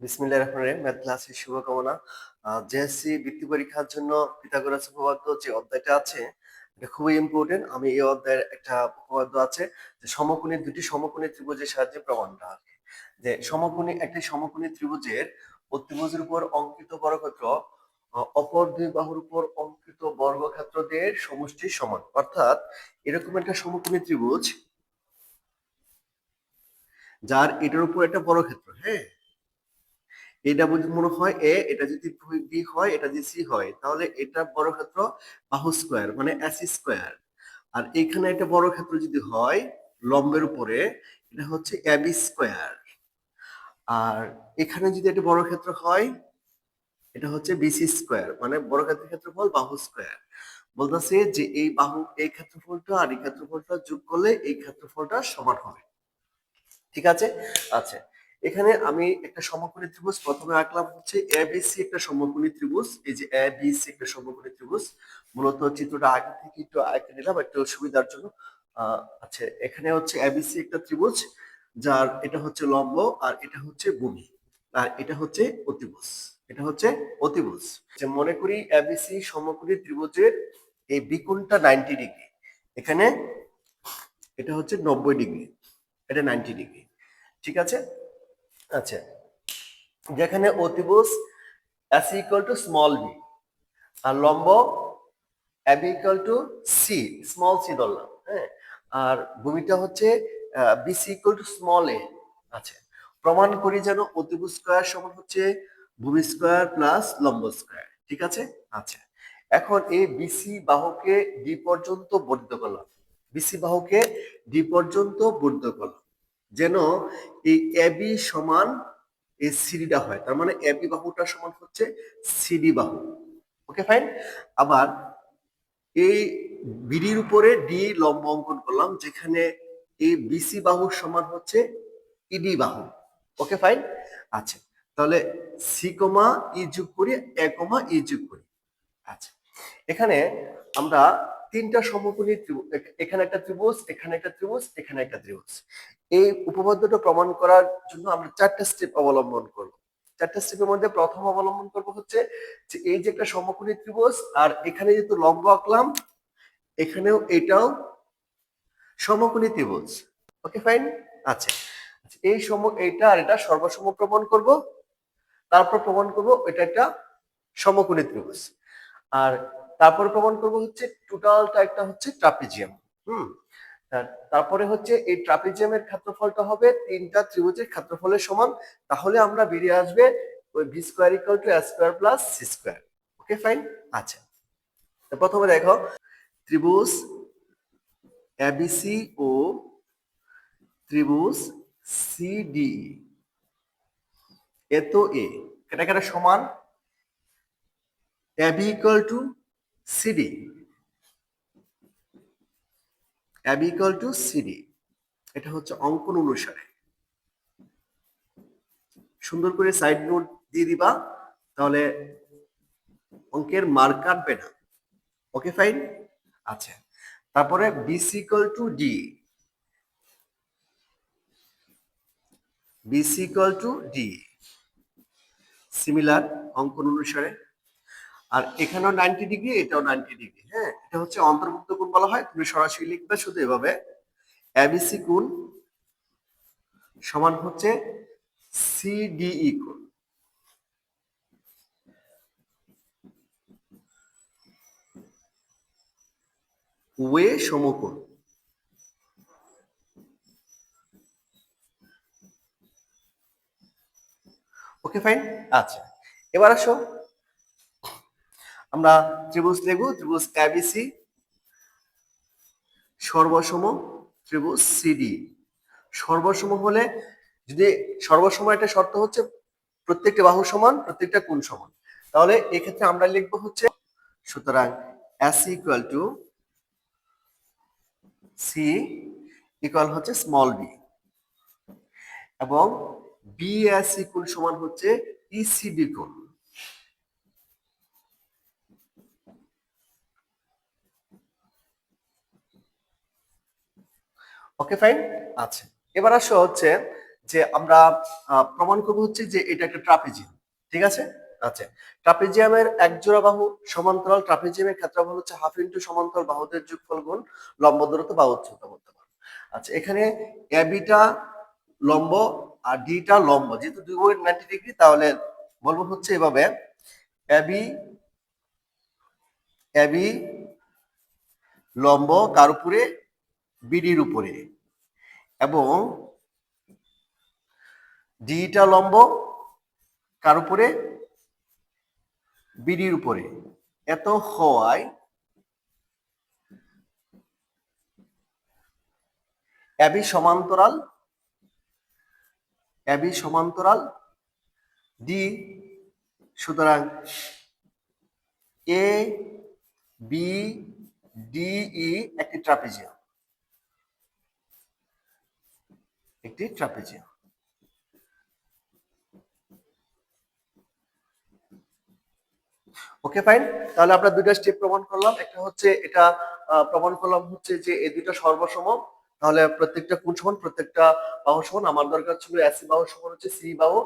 বিসমিল্লাহির রহমানির রহিম। ম্যাথ ক্লাসের শুভকামনা। জেএসসি বৃত্তি পরীক্ষার জন্য পিথাগোরাস উপপাদ্য যে অধ্যায়টা আছে, এটা খুবই ইম্পর্টেন্ট আমি এই অধ্যায়ের একটা উপপাদ্য আছে যে সমকোণী দুটি সমকোণী ত্রিভুজের সাহায্যে প্রমাণটা আছে যে সমকোণী, একটি সমকোণী ত্রিভুজের অতিভুজের উপর অঙ্কিত বর্গক্ষেত্র অপর দুই বাহুর উপর অঙ্কিত বর্গক্ষেত্রদের সমষ্টি সমান। অর্থাৎ এরকম একটা সমকোণী ত্রিভুজ, যার এটার উপর একটা বর্গক্ষেত্র হ্যাঁ? এটা যদি মনে হয় এ এটা যদি বি হয়, এটা যদি সি হয়, তাহলে এটা বড় ক্ষেত্র বাহু স্কোয়ার মানে এস স্কোয়ার আর এখানে একটা বড় ক্ষেত্র যদি হয়, লম্বের উপরে, এটা হচ্ছে এবি স্কোয়ার আর এখানে যদি একটা বড় ক্ষেত্র হয়, এটা হচ্ছে বিসি স্কোয়ার মানে বড় ক্ষেত্রের ক্ষেত্রফল বাহু স্কোয়ার বলতেছে যে এই বাহু, এই ক্ষেত্রফলটা আর এই ক্ষেত্রফলটা যোগ করলে এই ক্ষেত্রফলটা সমান হবে। ঠিক আছে? আচ্ছা। এখানে আমি একটা সমকোণী ত্রিভুজ প্রথমে আঁকলাম হচ্ছে এবিসি একটা সমকোণী ত্রিভুজ, এই যে এবিসি একটা সমকোণী ত্রিভুজ। মূলত চিত্রটা আগে থেকে একটু আঁকে নিলাম, একটু সুবিধার জন্য। আচ্ছা এখানে হচ্ছে এবিসি একটা ত্রিভুজ, যার এটা হচ্ছে লম্ব আর এটা হচ্ছে ভূমি, আর এটা হচ্ছে অতিভুজ, এটা হচ্ছে অতিভুজ। যে মনে করি এবিসি সমকোণী ত্রিভুজের এই বিকোণটা নাইনটি ডিগ্রি এখানে এটা হচ্ছে নব্বই ডিগ্রি এটা নাইনটি ডিগ্রি ঠিক আছে? আচ্ছা যেখানে অতিভুজ S equal to small B আর লম্ব AB equal to C small C ধরলাম হ্যাঁ? আর ভূমিটা হচ্ছে BC equal to small A আচ্ছা প্রমাণ করি যেন অতিভুজ স্কোয়ার সমান হচ্ছে ভূমি স্কোয়ার প্লাস লম্ব স্কোয়ার ঠিক আছে? আচ্ছা এখন এই বিসি বাহুকে ডি পর্যন্ত বর্ধিত করলাম। বিসি বাহুকে ডি পর্যন্ত বর্ধিত করলাম। যেন এই এবি সমান এই সিডিটা হয়। তার মানে এবি বাহুটা সমান হচ্ছে সিডি বাহু। ওকে ফাইন আবার এই বিডির উপরে ডি লম্ব অঙ্কন করলাম, যেখানে এই বিসি বাহু সমান হচ্ছে ইডি বাহু। ওকে ফাইন আচ্ছা তাহলে সি কমা ই যোগ করি, এ কমা ই যোগ করি। আচ্ছা এখানে আমরা তিনটা সমকোণী ত্রিভুজ এখানে একটা ত্রিভুজ এখানে একটা ত্রিভুজ এখানে একটা ত্রিভুজ। এই উপপাদ্যটা প্রমাণ করার জন্য আমরা চারটা স্টেপ অবলম্বন করব। চারটা স্টেপের মধ্যে প্রথম অবলম্বন করব হচ্ছে যে এই যে একটা সমকোণী ত্রিভুজ আর এখানে যেহেতু লম্ব আঁকলাম এখানেও এটাও সমকোণী ত্রিভুজ। ওকে ফাইন আচ্ছা। আচ্ছা, এই সম এইটা আর এটা সর্বসম প্রমাণ করব। তারপর প্রমাণ করব এটা একটা সমকোণী ত্রিভুজ। আর তারপর প্রমাণ করব হচ্ছে টোটালটা একটা হচ্ছে ট্রাপিজিয়াম হুম? তার- তারপরে হচ্ছে এই ট্রাপিজিয়ামের ক্ষেত্রফলটা হবে তিনটা ত্রিভুজের ক্ষেত্রফলের সমান, তাহলে আমরা বেরিয়ে আসবে ওই V square equal to square plus C square okay fine আচ্ছা। তো প্রথমে দেখো, ত্রিভুজ এবিসি ও ত্রিভুজ সিডি এ তো এ এটা কেটে সমান AB equal to CD. Equal to CD. এটা হচ্ছে অঙ্কন অনুসারে। সুন্দর করে সাইড নোট দিয়ে দিবা, তাহলে অঙ্কের মার কাটবে না। ওকে ফাইন আচ্ছা। তারপরে BC equal to D BC equal to D similar অঙ্কন অনুসারে। আর এখানেও নাইনটি ডিগ্রি এটাও নাইনটি ডিগ্রি হ্যাঁ? এটা হচ্ছে অন্তর্ভুক্ত কোণ বলা হয়, তুমি সরাসরি লিখবে শুধু এভাবে। এবিসি কোণ সমান হচ্ছে সিডিই কোণ। ওয়ে সমকোণ। ওকে ফাইন আচ্ছা। এবার আসো আমরা ত্রিভুজ লিখব ত্রিভুজ এবিসি সর্বসম ত্রিভুজ সিডি সর্বসম হলে যদি সর্বসম একটা শর্ত হচ্ছে প্রত্যেকটা বাহু সমান, প্রত্যেকটা কোণ সমান। তাহলে এক্ষেত্রে আমরা লিখব হচ্ছে, সুতরাং S equal to C equal হচ্ছে স্মল বি এবং বিএসি কোণ সমান হচ্ছে ইসিবি কোণ। ওকে ফাইন আচ্ছা। এবার আসো হচ্ছে যে আমরা প্রমাণ করব হচ্ছে যে এটা একটা ট্রাপিজিয়াম, ঠিক আছে? আচ্ছা। ট্রাপিজিয়ামের এক জোড়া বাহু সমান্তরাল, ট্রাপিজিয়ামের ক্ষেত্রফল হচ্ছে হাফ ইন্টু সমান্তরাল বাহুদের যোগফল গুণ লম্ব দূরত্ব বা উচ্চতা বলতে পারো আচ্ছা এখানে এবিটা লম্ব আর ডিটা লম্ব, যেহেতু দুই বইয়ের নাইনটি ডিগ্রি তাহলে বলব হচ্ছে এভাবে এবি এবি লম্ব কার উপরে বিডির উপরে। এবং ডিটা লম্ব কার উপরে? বিডির উপরে। এত হওয়ায় এবি সমান্তরাল এবি সমান্তরাল ডি সুতরাং এ বি ডি ই একটি ট্রাপিজিয়াম। একটি ট্রাপিজিয়াম। ওকে ফাইন তাহলে আমরা দুইটা স্টেপ প্রমাণ করলাম। একটা হচ্ছে এটা প্রমাণ করলাম হচ্ছে যে এই দুইটা সর্বসম তাহলে প্রত্যেকটা কোণ সমান প্রত্যেকটা বাহু সমান? আমার দরকার ছিল এসি বাহু সমান হচ্ছে সি বাহু,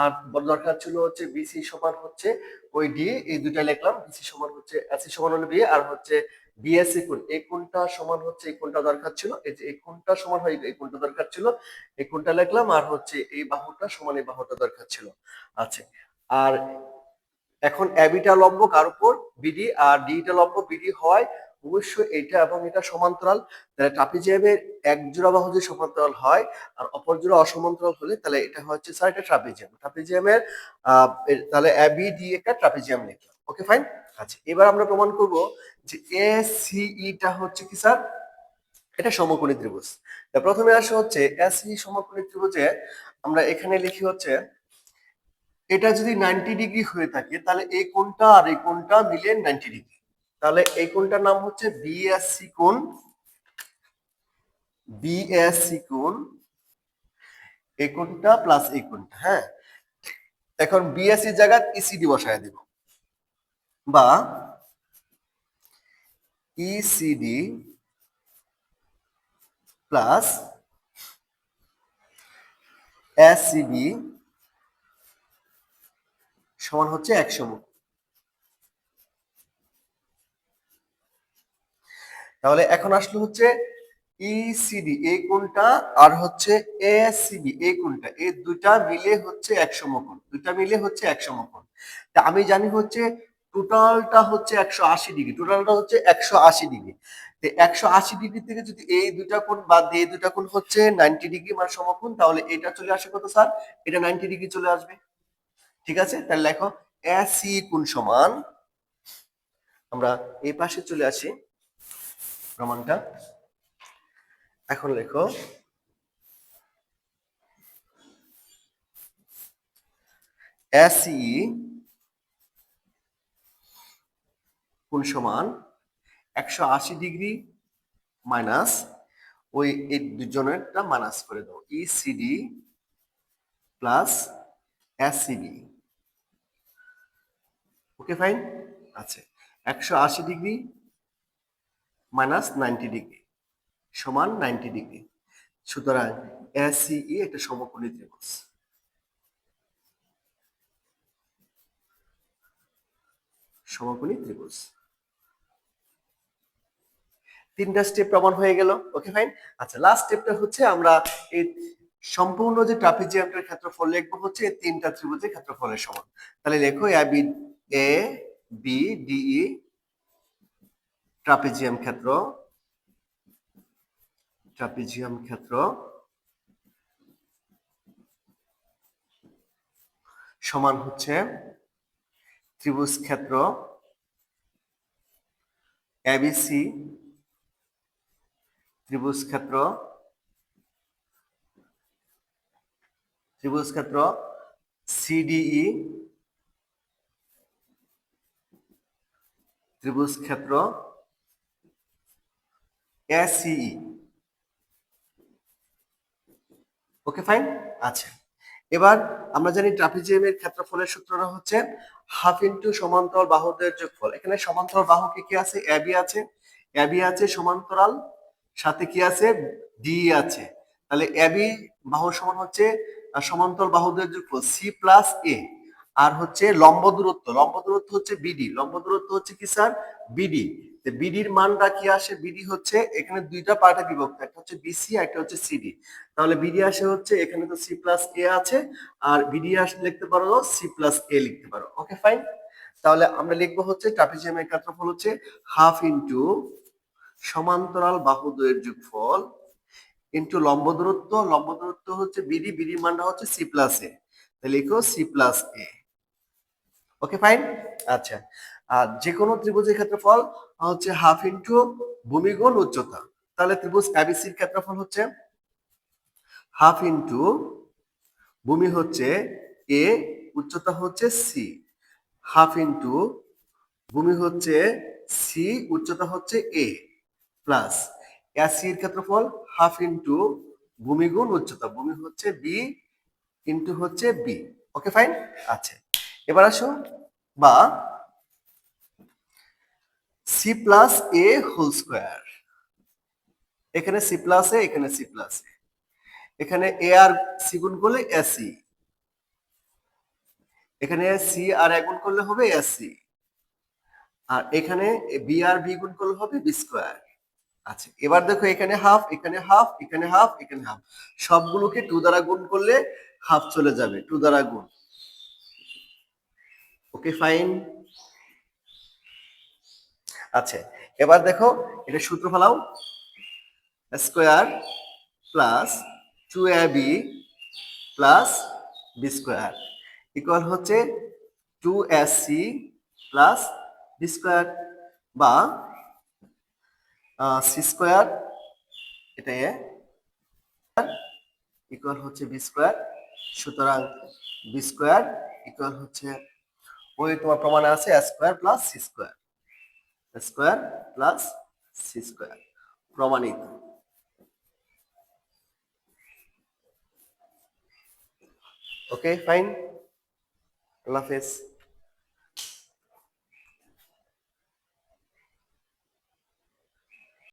আর দরকার ছিল হচ্ছে বিসি সমান হচ্ছে ওই ডি, এই দুইটা লিখলাম। বিসি সমান হচ্ছে, এসি সমান হলে বি, আর হচ্ছে বিএসসি কোণ এই কোণটা সমান হচ্ছে, এই কোণটা দরকার ছিল? এই যে, এই কোণটা সমান হয়, এই কোণটা দরকার ছিল? এই কোণটা লিখলাম, আর হচ্ছে এই বাহুটা সমান, এই বাহুটা দরকার ছিল। আচ্ছা আর এখন অ্যাবিটা লম্ব কার উপর বিডি আর ডিটা লম্ব বিডি হয় অবশ্যই এটা এবং এটা সমান্তরাল, তাহলে ট্রাপিজিয়ামের এক জোড়া বাহু যদি সমান্তরাল হয় আর অপর জোড়া অসমান্তরাল হলে তাহলে এটা হচ্ছে স্যার এটা ট্রাপিজিয়াম ট্রাপিজিয়ামের তাহলে অ্যাবি ডি একটা ট্রাপিজিয়াম লিখলাম। ওকে ফাইন আচ্ছা এবার আমরা প্রমাণ করব যে এ টা হচ্ছে কি স্যার এটা সমকোণী ত্রিভুজ। প্রথমে আসে হচ্ছে এসি সমকোণী ত্রিভুজে আমরা এখানে লিখি হচ্ছে, এটা যদি নাইনটি ডিগ্রি হয়ে থাকে তাহলে এই কোণটা আর এই কোণটা মিলে নাইনটি ডিগ্রি তাহলে এই কোণটার নাম হচ্ছে বিএসসি কোণ বিএসসি কোণ এই কোণটা প্লাস এই কোণটা হ্যাঁ? এখন বিএসসি জায়গায় ইসিডি বসায় দিব। বা ইসিডি প্লাস এসিবি সমান হচ্ছে একশো মুখ তাহলে এখন আসলে হচ্ছে ইসিডি এই কোনটা? আর হচ্ছে এসিবি এই কোনটা? এই দুইটা মিলে হচ্ছে একশো মকন। দুইটা মিলে হচ্ছে একশো মকন। তা আমি জানি হচ্ছে টোটালটা হচ্ছে একশো আশি ডিগ্রি। টোটালটা হচ্ছে একশো আশি ডিগ্রি। একশো আশি ডিগ্রি থেকে যদি এই দুটা কোণ বাদ দিয়ে দুইটা কোণ হচ্ছে নাইনটি ডিগ্রি মানে সমকোণ, তাহলে এটা চলে আসে কত স্যার? এটা নাইনটি ডিগ্রি চলে আসবে। ঠিক আছে? তাহলে লেখো এসি কোণ সমান, আমরা এই পাশে চলে আসি। প্রমাণটা। এখন লেখো। এসি কোন সমান? একশো আশি ডিগ্রি মাইনাস ওই এই দুজনেরটা মাইনাস করে দাও। ECD plus ACD okay, fine? আচ্ছা একশো আশি ডিগ্রি মাইনাস নাইনটি ডিগ্রি সমান নাইনটি ডিগ্রি। সুতরাং এসিই একটা সমকোণী ত্রিভুজ। সমকোণী ত্রিভুজ। তিনটা স্টেপ প্রমাণ হয়ে গেল। ওকে ফাইন আচ্ছা লাস্ট স্টেপটা হচ্ছে আমরা এই সম্পূর্ণ যে ট্রাপিজিয়ামটার ক্ষেত্রফল লিখব হচ্ছে তিনটা ত্রিভুজের ক্ষেত্রফলের সমান। তাহলে লেখো A B A B DE trapezium ক্ষেত্র ট্রাপিজিয়াম ক্ষেত্র, সমান হচ্ছে ত্রিভুজ ক্ষেত্র এবিসি ত্রিভুজ ক্ষেত্র ত্রিভুজ ক্ষেত্র সিডিই ত্রিভুজ ক্ষেত্র এসিই ওকে ফাইন আচ্ছা এবার আমরা জানি ট্রাপিজিয়ামের ক্ষেত্রফলের সূত্রটা হচ্ছে হাফ ইন্টু সমান্তরাল বাহুদের যোগফল। এখানে সমান্তরাল বাহু কি কি আছে? এবি আছে। এবি আছে সমান্তরাল সাথে কি আছে? ডি আছে। তাহলে এবি বাহু সমান হচ্ছে আহ, সমান্তর বাহুদের যোগফল সি প্লাস এ আর হচ্ছে লম্ব দূরত্ব। লম্ব দূরত্ব হচ্ছে বিডি লম্ব দূরত্ব হচ্ছে কি স্যার? বিডি বিডির মানটা কি আসে? বিডি হচ্ছে এখানে দুইটা পার্টে বিভক্ত, একটা হচ্ছে বিসি একটা হচ্ছে সিডি তাহলে বিডি আসে হচ্ছে এখানে তো সি প্লাস এ আছে, আর বিডি আসে লিখতে পারো সি প্লাস এ লিখতে পারো। ওকে ফাইন তাহলে আমরা লিখব হচ্ছে ট্রাপিজিয়ামের ক্ষেত্রফল হচ্ছে হাফ ইন্টু সমান্তরাল বাহুদ্বয়ের যোগফল ইন্টু লম্ব দূরত্ব। লম্ব দূরত্ব হচ্ছে বিডি বিডি মানটা হচ্ছে সি প্লাস এ তাহলে লিখো C plus A okay fine আচ্ছা। আর যে কোনো ত্রিভুজের ক্ষেত্রফল হচ্ছে হাফ ইন্টু ভূমিগুণ উচ্চতা। তাহলে ত্রিভুজ এবিসির ক্ষেত্রফল হচ্ছে হাফ ইন্টু ভূমি হচ্ছে এ উচ্চতা হচ্ছে সি হাফ ইন্টু ভূমি হচ্ছে সি উচ্চতা হচ্ছে এ প্লাস এর ক্ষেত্রফল হাফ ইন্টু ভূমিগুণ উচ্চতা। ভূমি হচ্ছে বি ইন্টু হচ্ছে বি ওকে ফাইন আচ্ছা। এবার আসো, বা C plus A whole square এখানে সি প্লাস এ এখানে সি প্লাস এ এখানে এ আর সি গুণ করলে এসি এখানে সি আর এ গুণ করলে হবে এসি আর এখানে বি আর বি গুণ করলে হবে বি স্কোয়ার আচ্ছা এবার দেখো এখানে হাফ এখানে হাফ এখানে হাফ এখানে হাফ সবগুলোকে টু দ্বারা গুণ করলে হাফ চলে যাবে টু দ্বারা গুণ। ওকে ফাইন আচ্ছা এবার দেখো, এটা সূত্র ফেলাও। Square plus two A B plus B square equal হচ্ছে two S C plus B square বা সি স্কোয়ার এটা এ ইকুয়াল হচ্ছে বি স্কোয়ার সুতরাং বি স্কোয়ার ইকুয়াল হচ্ছে ওই তোমার প্রমাণে আছে square plus C square square plus C square প্রমাণিত। ওকে ফাইন আল্লাহ হাফেজ।